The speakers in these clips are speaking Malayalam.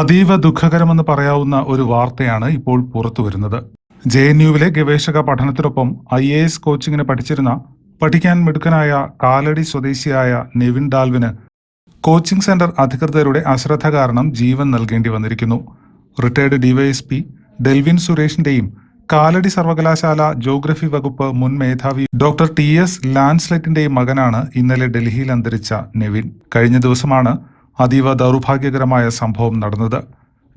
അതീവ ദുഃഖകരമെന്ന് പറയാവുന്ന ഒരു വാർത്തയാണ് ഇപ്പോൾ പുറത്തു വരുന്നത്. ജെ എൻ യുവിലെ ഗവേഷക പഠനത്തിനൊപ്പം ഐ എ എസ് കോച്ചിങ്ങിന് പഠിച്ചിരുന്ന പഠിക്കാൻ മിടുക്കനായ കാലടി സ്വദേശിയായ നെവിൻ ഡാൽവിന് കോച്ചിംഗ് സെന്റർ അധികൃതരുടെ അശ്രദ്ധ കാരണം ജീവൻ നൽകേണ്ടി വന്നിരിക്കുന്നു. റിട്ടയർഡ് ഡിവൈഎസ്പി ഡെൽവിൻ സുരേഷിന്റെയും കാലടി സർവകലാശാല ജോഗ്രഫി വകുപ്പ് മുൻ മേധാവി ഡോക്ടർ ടി എസ് ലാൻസ്ലെറ്റിന്റെയും മകനാണ് ഇന്നലെ ഡൽഹിയിൽ അന്തരിച്ച നെവിൻ. കഴിഞ്ഞ ദിവസമാണ് അതീവ ദൗർഭാഗ്യകരമായ സംഭവം നടന്നത്.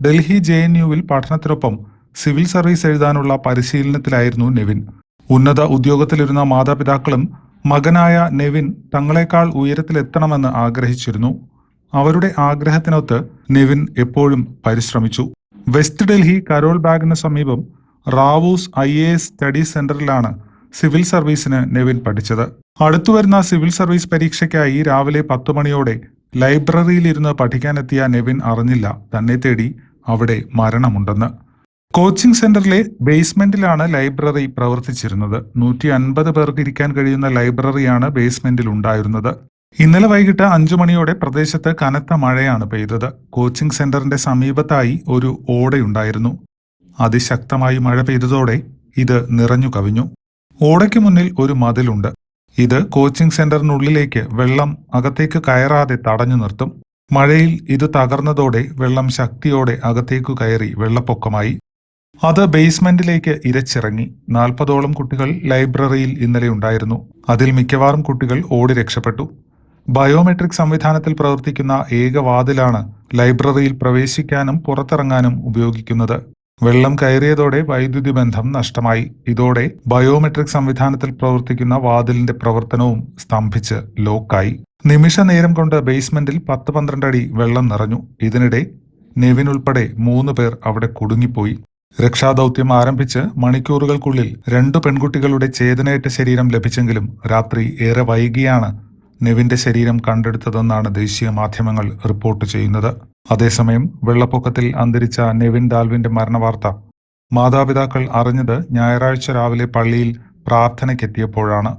ഡൽഹി ജെ എൻ യുവിൽ പഠനത്തിനൊപ്പം സിവിൽ സർവീസ് എഴുതാനുള്ള പരിശീലനത്തിലായിരുന്നു നെവിൻ. ഉന്നത ഉദ്യോഗത്തിലിരുന്ന മാതാപിതാക്കളും മകനായ നെവിൻ തങ്ങളെക്കാൾ ഉയരത്തിലെത്തണമെന്ന് ആഗ്രഹിച്ചിരുന്നു. അവരുടെ ആഗ്രഹത്തിനൊത്ത് നെവിൻ എപ്പോഴും പരിശ്രമിച്ചു. വെസ്റ്റ് ഡൽഹി കരോൾ ബാഗിന് സമീപം Rau's I A S study സെന്ററിലാണ് civil സർവീസിന് നെവിൻ പഠിച്ചത്. അടുത്തുവരുന്ന സിവിൽ സർവീസ് പരീക്ഷയ്ക്കായി രാവിലെ പത്ത് മണിയോടെ ലൈബ്രറിയിലിരുന്ന് പഠിക്കാനെത്തിയ നെവിൻ അറിഞ്ഞില്ല. തന്നെ തേടി അവിടെ മരണമുണ്ടെന്ന്. കോച്ചിംഗ് സെന്ററിലെ ബേസ്മെന്റിലാണ് ലൈബ്രറി പ്രവർത്തിച്ചിരുന്നത്. നൂറ്റി അൻപത് പേർക്ക് ഇരിക്കാൻ കഴിയുന്ന ലൈബ്രറിയാണ് ബേസ്മെന്റിൽ ഉണ്ടായിരുന്നത്. ഇന്നലെ വൈകിട്ട് അഞ്ചു മണിയോടെ പ്രദേശത്ത് കനത്ത മഴയാണ് പെയ്തത്. കോച്ചിംഗ് സെന്ററിന്റെ സമീപത്തായി ഒരു ഓടയുണ്ടായിരുന്നു. അതിശക്തമായി മഴ പെയ്തതോടെ ഇത് നിറഞ്ഞു കവിഞ്ഞു. ഓടയ്ക്ക് മുന്നിൽ ഒരു മതിലുണ്ട്. ഇത് കോച്ചിംഗ് സെന്ററിനുള്ളിലേക്ക് വെള്ളം അകത്തേക്ക് കയറാതെ തടഞ്ഞു നിർത്തും. മഴയിൽ ഇത് തകർന്നതോടെ വെള്ളം ശക്തിയോടെ അകത്തേക്കു കയറി വെള്ളപ്പൊക്കമായി. അത് ബേസ്മെന്റിലേക്ക് ഇരച്ചിറങ്ങി. നാൽപ്പതോളം കുട്ടികൾ ലൈബ്രറിയിൽ ഇന്നലെ ഉണ്ടായിരുന്നു. അതിൽ മിക്കവാറും കുട്ടികൾ ഓടി രക്ഷപ്പെട്ടു. ബയോമെട്രിക് സംവിധാനത്തിൽ പ്രവർത്തിക്കുന്ന ഏക വാതിലാണ് ലൈബ്രറിയിൽ പ്രവേശിക്കാനും പുറത്തിറങ്ങാനും ഉപയോഗിക്കുന്നത്. വെള്ളം കയറിയതോടെ വൈദ്യുതി ബന്ധം നഷ്ടമായി. ഇതോടെ ബയോമെട്രിക് സംവിധാനത്തിൽ പ്രവർത്തിക്കുന്ന വാതിലിന്റെ പ്രവർത്തനവും സ്തംഭിച്ച് ലോക്കായി. നിമിഷ നേരം കൊണ്ട് ബേസ്മെന്റിൽ പത്ത് പന്ത്രണ്ട് അടി വെള്ളം നിറഞ്ഞു. ഇതിനിടെ നെവിൻ ഉൾപ്പെടെ മൂന്ന് പേർ അവിടെ കുടുങ്ങിപ്പോയി. രക്ഷാദൌത്യം ആരംഭിച്ച് മണിക്കൂറുകൾക്കുള്ളിൽ രണ്ടു പെൺകുട്ടികളുടെ ചേതനയേറ്റ ശരീരം ലഭിച്ചെങ്കിലും രാത്രി ഏറെ വൈകിയാണ് നെവിന്റെ ശരീരം കണ്ടെടുത്തതെന്നാണ് ദേശീയ മാധ്യമങ്ങൾ റിപ്പോർട്ട് ചെയ്യുന്നത്. അതേസമയം വെള്ളപ്പൊക്കത്തിൽ അന്തരിച്ച നെവിൻ ഡാൽവിന്റെ മരണവാർത്ത മാതാപിതാക്കൾ അറിഞ്ഞത് ഞായറാഴ്ച രാവിലെ പള്ളിയിൽ പ്രാർത്ഥനയ്ക്കെത്തിയപ്പോഴാണ്.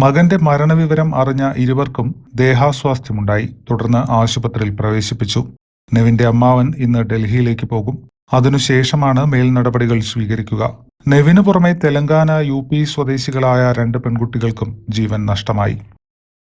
മകന്റെ മരണവിവരം അറിഞ്ഞ ഇരുവർക്കും ദേഹാസ്വാസ്ഥ്യമുണ്ടായി. തുടർന്ന് ആശുപത്രിയിൽ പ്രവേശിപ്പിച്ചു. നെവിന്റെ അമ്മാവൻ ഇന്ന് ഡൽഹിയിലേക്ക് പോകും. അതിനുശേഷമാണ് മേൽ നടപടികൾ സ്വീകരിക്കുക. നെവിനു പുറമെ തെലങ്കാന യു സ്വദേശികളായ രണ്ട് പെൺകുട്ടികൾക്കും ജീവൻ നഷ്ടമായി.